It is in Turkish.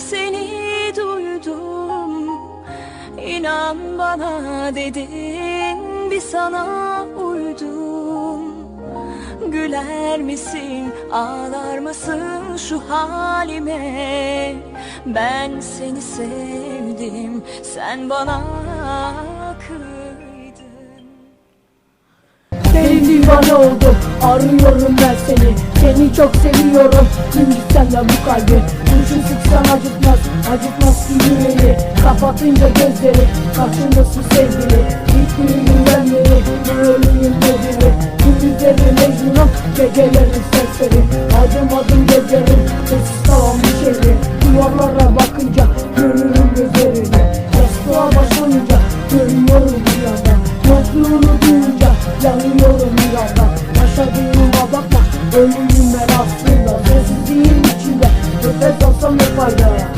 seni duydum. İnan bana dedim bir sana uydum. Güler misin ağlar mısın şu halime? Ben seni sevdim sen bana kıydın. Deli divane oldum Arıyorum ben seni Seni çok seviyorum. Şimdi senden bu kalbi. Kurşun sıksan acıtmaz Acıtmaz ki yüreği. Kapatınca gözleri Karşındasın sevgili. İlk gününden beri Böyleyim dediri Gündüzleri mecnunum Gecelerin serseri. Adım adım gezerim Sessiz kalan bir şehri. Duvarlara bakınca Görürüm gözlerini Yastığa başlanınca Görüyorum bir yandan Yokluğunu duyunca Yanıyorum bir yandan Yaşadığıma bakma Ölümüm ben aslında